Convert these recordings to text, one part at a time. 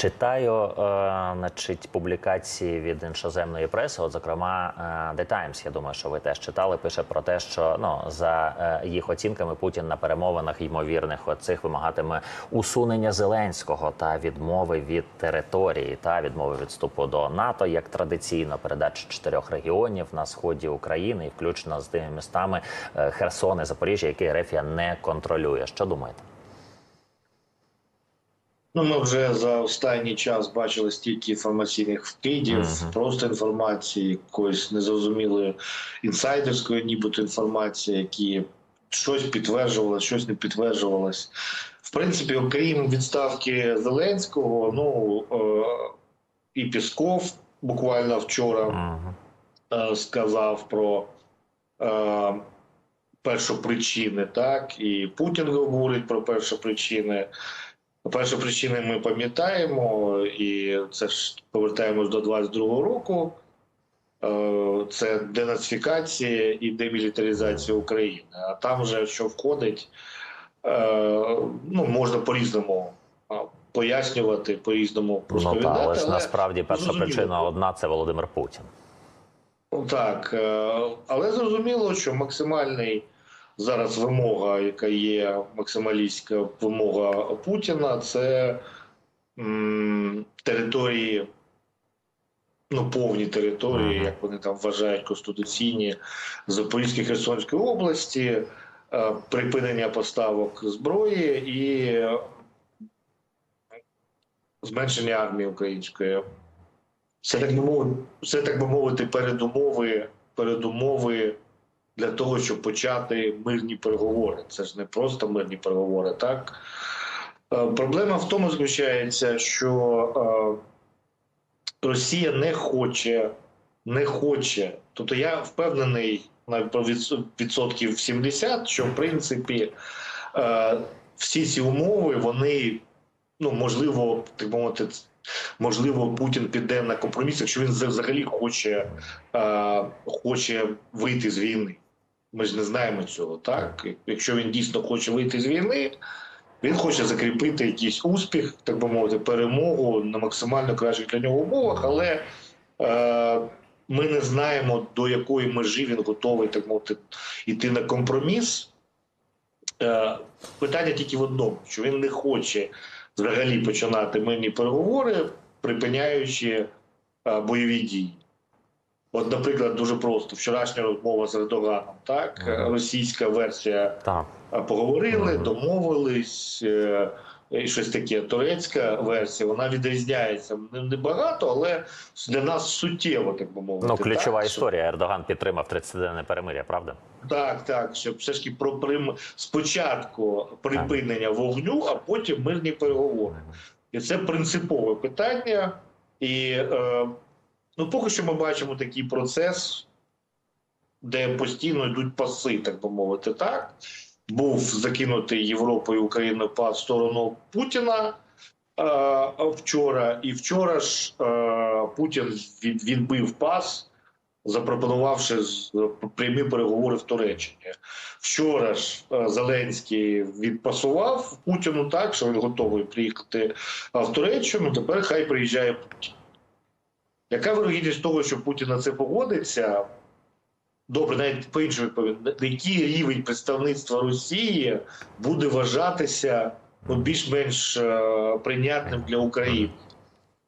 Читаю, е, значить, публікації від іншоземної преси, от зокрема е, The Times, Я думаю, що ви теж читали. Пише про те, що ну за е, їх оцінками Путін на перемовинах ймовірних оцих вимагатиме усунення Зеленського та відмови від території та відмови від вступу до НАТО як традиційно передачі чотирьох регіонів на сході України, і включно з тими містами е, Херсон і Запоріжжя, які Рефія не контролює. Що думаєте? Ну, ми вже за останній час бачили стільки інформаційних вкидів, Мгм. просто інформації, якоїсь незрозумілої інсайдерської, нібито інформації, які щось підтверджувалось, щось не підтверджувалось. В принципі, окрім відставки Зеленського, ну е, і Пісков буквально вчора Мгм. е, сказав про е, першопричини, так, і Путін говорить про першопричини. Перші причини ми пам'ятаємо, і це ж повертаємось до 22-го року. Е, Це денацифікація і демілітаризація України. А там вже що входить, е, ну можна по-різному пояснювати, по-різному Ну та але ж насправді перша зрозуміло. причина одна це Володимир Путін. Так, е, але зрозуміло, що максимальний зараз вимога, яка є максималістська вимога Путіна, це м, території, ну повні території, як вони там вважають, конституційні Запорізької Херсонської області, е, припинення поставок зброї і зменшення армії української. Це так би мовити, це так би мовити, передумови, передумови для того, щоб почати мирні переговори. Це ж не просто мирні переговори, так? Е, Проблема в тому заключається, що е, Росія не хоче, не хоче. Тобто я впевнений про відсотків 70, що в принципі е, всі ці умови, вони ну можливо, так мовити, можливо, Путін піде на компроміс, якщо він взагалі хоче, е, хоче вийти з війни. Ми ж не знаємо цього, так? Якщо він дійсно хоче вийти з війни, він хоче закріпити якийсь успіх, так би мовити, перемогу на максимально кращих для нього умовах, але е, ми не знаємо, до якої межі він готовий так мовити йти на компроміс. Е, питання тільки в одному: що він не хоче взагалі починати мирні переговори, припиняючи е, бойові дії. От, наприклад, дуже просто вчорашня розмова з Ердоганом, так, російська версія Так. поговорили, домовились. І щось таке турецька версія, вона відрізняється не- небагато, але для нас суттєво, так би мовити. Ну, ключова так, історія. Ердоган підтримав 30-денне перемир'я, правда? Так, так, щоб все ж таки про прим... спочатку припинення вогню, а потім мирні переговори. І це принципове питання. І е, ну, поки що ми бачимо такий процес, де постійно йдуть паси, так би мовити, так. Був закинутий Європою Україною пас сторону Путіна е, вчора, і вчора ж е, Путін відбив пас, запропонувавши прямі переговори в Туреччині. Вчора ж е, Зеленський відпасував Путіну так, що він готовий приїхати в Туреччину. Тепер хай приїжджає Путін. Яка вирогідність того, що Путін на це погодиться? Добре, навіть по іншому який рівень представництва Росії буде вважатися ну, більш-менш е, прийнятним для України?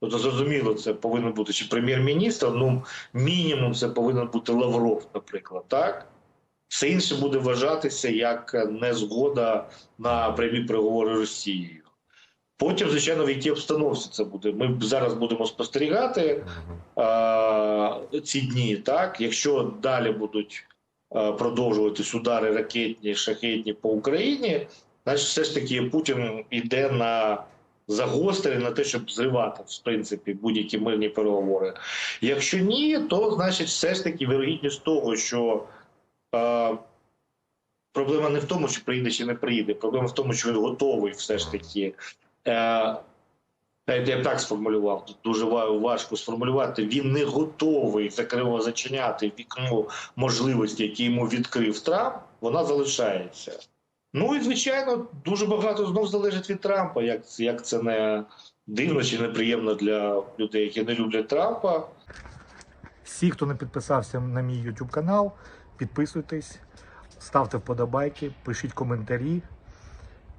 Тобто, зрозуміло, це повинен бути чи прем'єр-міністр, ну мінімум це повинен бути Лавров, наприклад, так? Все інше буде вважатися як незгода на прямі переговори Росією. Потім, звичайно, в якій обстановці це буде. Ми зараз будемо спостерігати а, ці дні. Так, якщо далі будуть а, продовжуватись удари ракетні, шахетні по Україні, значить, все ж таки Путін йде на загострення на те, щоб зривати в принципі будь-які мирні переговори. Якщо ні, то значить, все ж таки вірогідність того, що е, проблема не в тому, що приїде чи не приїде. Проблема в тому, що він готовий все ж таки. Е, навіть я б так сформулював, дуже важко сформулювати. Він не готовий закриво зачиняти вікно можливості, які йому відкрив Трамп, вона залишається. Ну і звичайно, дуже багато знов залежить від Трампа, як, як це не дивно чи неприємно для людей, які не люблять Трампа. Всі, хто не підписався на мій YouTube канал, підписуйтесь, ставте вподобайки, пишіть коментарі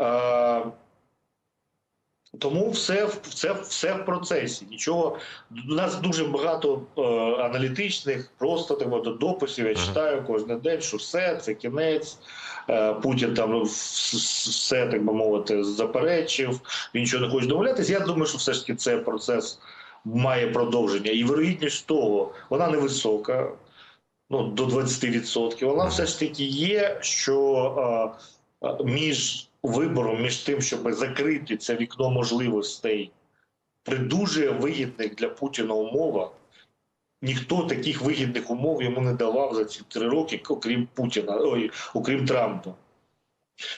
Е, тому все, все, все в процесі. Нічого у нас дуже багато е, аналітичних, просто так дописів. Я читаю кожен день, що все це кінець. Е, Путін там все так би мовити заперечив. Він нічого не хоче домовлятися. Я думаю, що все ж таки це процес має продовження, і вирогідність того вона невисока. Ну, до 20%. Вона все ж таки є, що е, е, між вибором, між тим, щоб закрити це вікно можливостей при дуже вигідних для Путіна умовах. Ніхто таких вигідних умов йому не давав за ці три роки, окрім Путіна, ой, окрім Трампа.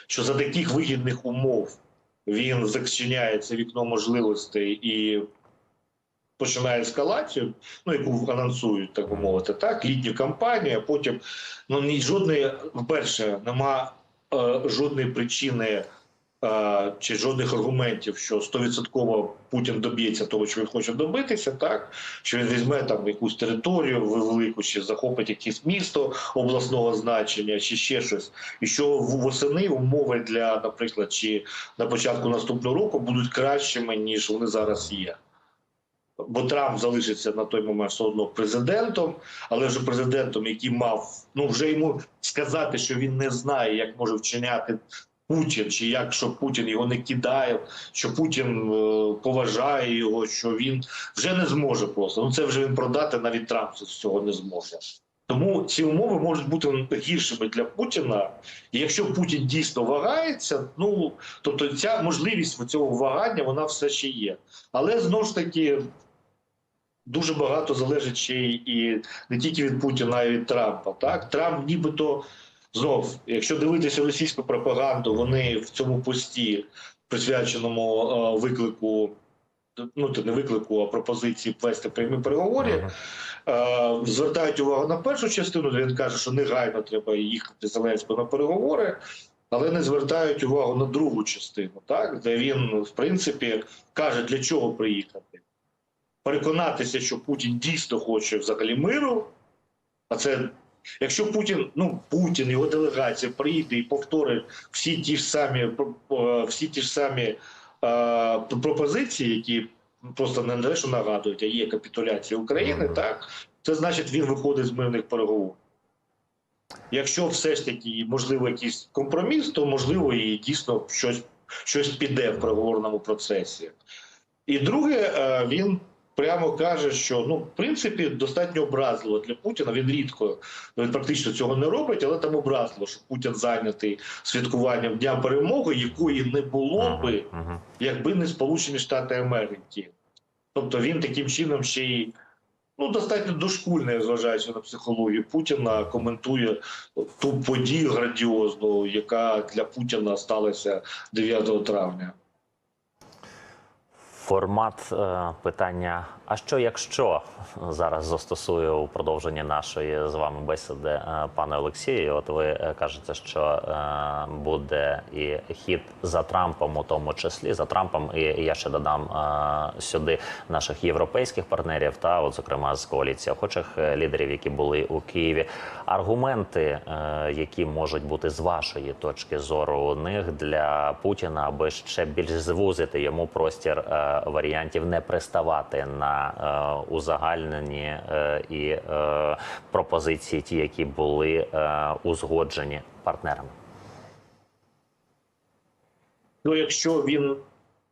Що за таких вигідних умов він зачиняє це вікно можливостей і починає ескалацію, ну яку анонсують, так би мовити, так, літню кампанію, а потім ну ні жодної, вперше, нема жодної причини е, чи жодних аргументів, що стовідсотково Путін доб'ється того, що він хоче добитися, так що він візьме там якусь територію велику, чи захопить якесь місто обласного значення, чи ще щось, і що восени умови для, наприклад, чи на початку наступного року будуть кращими ніж вони зараз є. Бо Трамп залишиться на той момент все одно президентом, але вже президентом, який мав ну вже йому сказати, що він не знає, як може вчиняти Путін, чи як що Путін його не кидає, що Путін е, поважає його, що він вже не зможе просто. Ну це вже він продати навіть Трамп цього не зможе. Тому ці умови можуть бути гіршими для Путіна. І якщо Путін дійсно вагається, ну тобто ця можливість цього вагання вона все ще є. Але знову ж таки дуже багато залежить ще й і не тільки від Путіна, а й від Трампа. Так, Трамп нібито знов, якщо дивитися російську пропаганду, вони в цьому пості, присвяченому е, виклику, ну то не виклику, а пропозиції вести прямі переговори. Ага. Е, звертають увагу на першу частину, де він каже, що негайно треба їхати Зеленського на переговори, але не звертають увагу на другу частину, так де він, в принципі, каже, для чого приїхати. Переконатися, що Путін дійсно хоче взагалі миру. А це якщо Путін, ну Путін, його делегація приїде і повторить всі ті ж самі е, всі ті ж самі е, пропозиції, які просто не те, що нагадують, а є капітуляція України, так це значить, він виходить з мирних переговорів. Якщо все ж таки можливо якийсь компроміс, то можливо і дійсно щось, щось піде в переговорному процесі. І друге, е, він прямо каже, що ну, в принципі, достатньо образливо для Путіна. Він рідко ну, він практично цього не робить, але там образливо, що Путін зайнятий святкуванням Дня перемоги, якої не було би, якби не Сполучені Штати Америки. Тобто він таким чином ще й ну, достатньо дошкульно, зважаючи на психологію Путіна, коментує ту подію грандіозну, яка для Путіна сталася 9 травня. Формат е, питання: а що якщо зараз застосую у продовженні нашої з вами бесіди, е, пане Олексію? От ви е, кажете, що е, буде і хід за Трампом, у тому числі за Трампом, і я ще додам сюди наших європейських партнерів, та от зокрема з коаліції охочих лідерів, які були у Києві. Аргументи, які можуть бути з вашої точки зору у них для Путіна, аби ще більш звузити йому простір варіантів, не приставати на е, узагальнені е, і е, пропозиції, ті, які були узгоджені партнерами. Ну, якщо він,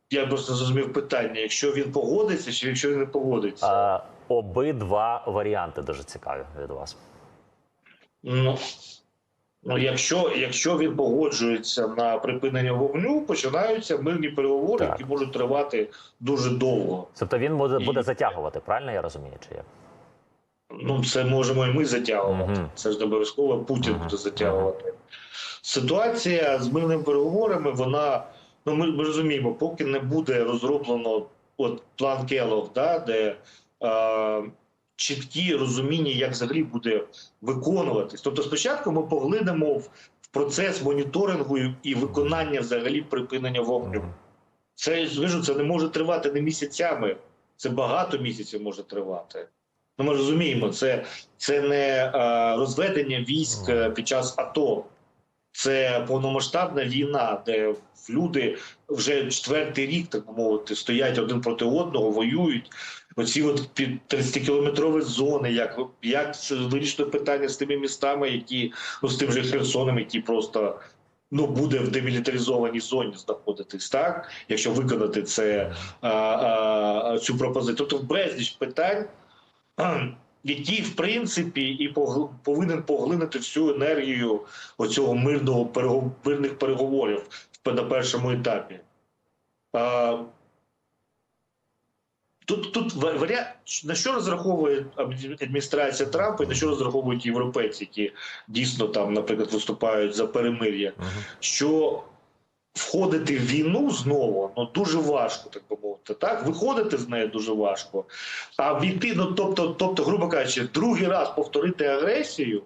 я просто зрозумів питання, якщо він погодиться, чи якщо він не погодиться. Е, обидва варіанти дуже цікаві від вас. Ну, якщо, якщо він погоджується на припинення вогню, починаються мирні переговори, Так. які можуть тривати дуже довго. Тобто він буде, І- затягувати, правильно я розумію? Чи як? Ну, це можемо і ми затягувати. Мгм. Це ж не обов'язково Путін Мгм. буде затягувати. Ситуація з мирними переговорами, вона ну ми, ми розуміємо, поки не буде розроблено от план Келлог, да, де е, чіткі розуміння, як взагалі буде виконуватись. Тобто, спочатку ми поглинемо в, процес моніторингу і- виконання взагалі припинення вогню. Це я це не може тривати не місяцями, це багато місяців може тривати. Ну, ми розуміємо, це, це не розведення військ е, під час АТО, це повномасштабна війна, де люди вже четвертий рік, так мовити, стоять один проти одного, воюють. Оці от під 30-кілометрові зони, як, як це вирішити питання з тими містами, які ну, з тим же Херсоном, які просто ну, буде в демілітаризованій зоні знаходитись, так? Якщо виконати це а, а, цю пропозицію. Тобто безліч питань, які в принципі і повинен поглинути всю енергію оцього мирного мирних переговорів на першому етапі. Тут, тут ва- варіант, на що розраховує адміністрація Трампа і на що розраховують європейці, які дійсно там, наприклад, виступають за перемир'я Мгм. що входити в війну знову ну дуже важко, так би мовити. Так, виходити з неї дуже важко. А війти, ну тобто, тобто, грубо кажучи, другий раз повторити агресію.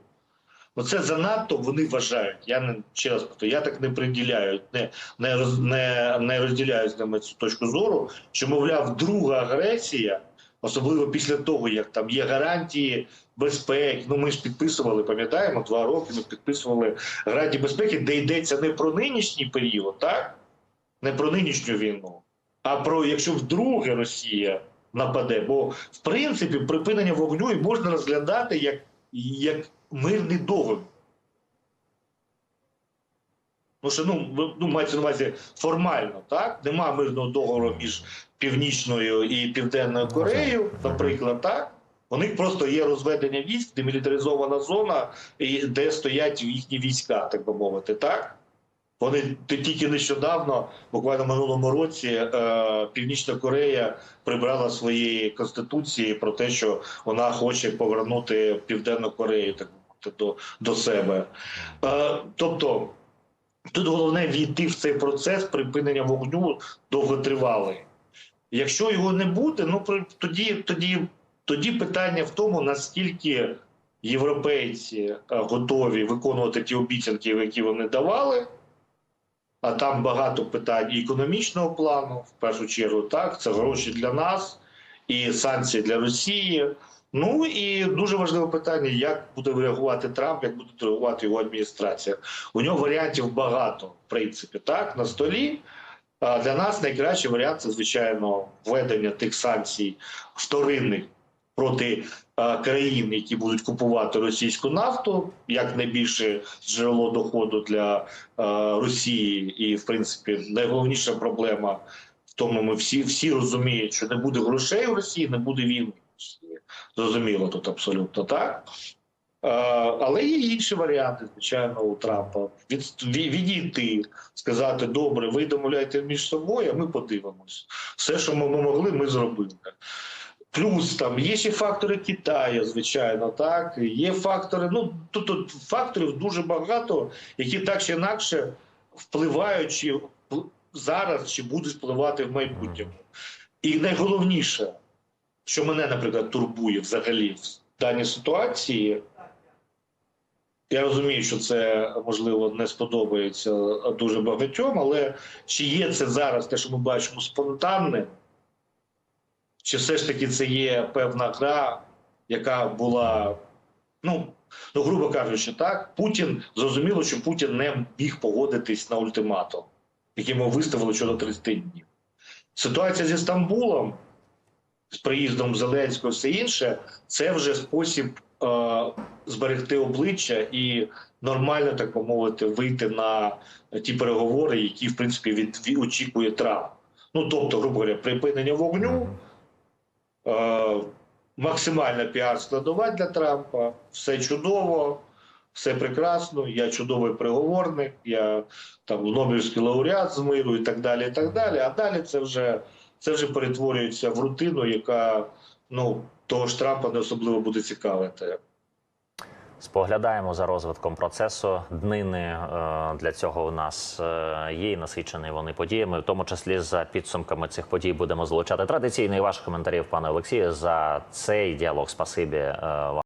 Ну, це занадто вони вважають. Я не повторю, я так не приділяю, не, не, не, не розділяю з ними цю точку зору, що, мовляв, друга агресія, особливо після того, як там є гарантії безпеки. Ну ми ж підписували, пам'ятаємо, два роки ми підписували гарантії безпеки, де йдеться не про нинішній період, так? Не про нинішню війну, а про якщо вдруге Росія нападе. Бо в принципі припинення вогню і можна розглядати як, як мирний договір. Ну, що ну, ну мається на увазі формально, так? Нема мирного договору між Північною і Південною Кореєю, наприклад, так? У них просто є розведення військ, демілітаризована зона, і де стоять їхні війська, так би мовити, так? Вони тільки нещодавно, буквально в минулому році, е, Північна Корея прибрала своєї конституції про те, що вона хоче повернути Південну Корею так до, до себе. Е, тобто, тут головне війти в цей процес припинення вогню довготривалий. Якщо його не буде, ну тоді, тоді, тоді питання в тому, наскільки європейці е, готові виконувати ті обіцянки, які вони давали. А там багато питань і економічного плану, в першу чергу, так, це гроші для нас і санкції для Росії. Ну і дуже важливе питання, як буде реагувати Трамп, як буде реагувати його адміністрація. У нього варіантів багато, в принципі, так, на столі. Для нас найкращий варіант це, звичайно, введення тих санкцій вторинних проти країн, які будуть купувати російську нафту, як найбільше джерело доходу для Росії. І, в принципі, найголовніша проблема в тому, ми всі, всі розуміють, що не буде грошей у Росії, не буде війни. Зрозуміло тут абсолютно так. Е, Але є інші варіанти, звичайно, у Трампа. Від, відійти, сказати, добре, ви домовляєте між собою, а ми подивимось. Все, що ми могли, ми зробили. Плюс там є ще фактори Китаю, звичайно, так. Є фактори, ну тут, тут факторів дуже багато, які так чи інакше впливають чи зараз, чи будуть впливати в майбутньому. І найголовніше, що мене, наприклад, турбує взагалі в даній ситуації. Я розумію, що це можливо не сподобається дуже багатьом, але чи є це зараз те, що ми бачимо, спонтанним, чи все ж таки це є певна гра, яка була, ну, ну грубо кажучи, так, Путін зрозуміло, що Путін не міг погодитись на ультиматум, який ми виставили щодо 30 днів. Ситуація зі Стамбулом, з приїздом Зеленського, все інше, це вже спосіб е, зберегти обличчя і нормально, так мовити, вийти на ті переговори, які, в принципі, від, від очікує Трамп. Ну, тобто, грубо говоря, припинення вогню, е, максимальна піар складова для Трампа, все чудово. все прекрасно, я чудовий переговорник, я там Нобелівський лауреат з миру і так далі. і так далі. А далі це вже це вже перетворюється в рутину, яка ну того ж Трампа не особливо буде цікавити. Споглядаємо за розвитком процесу. Днини е, для цього у нас е, є і насичені вони подіями. В тому числі за підсумками цих подій будемо залучати традиційний ваш коментарів, пане Олексію, за цей діалог. Спасибі е, вам.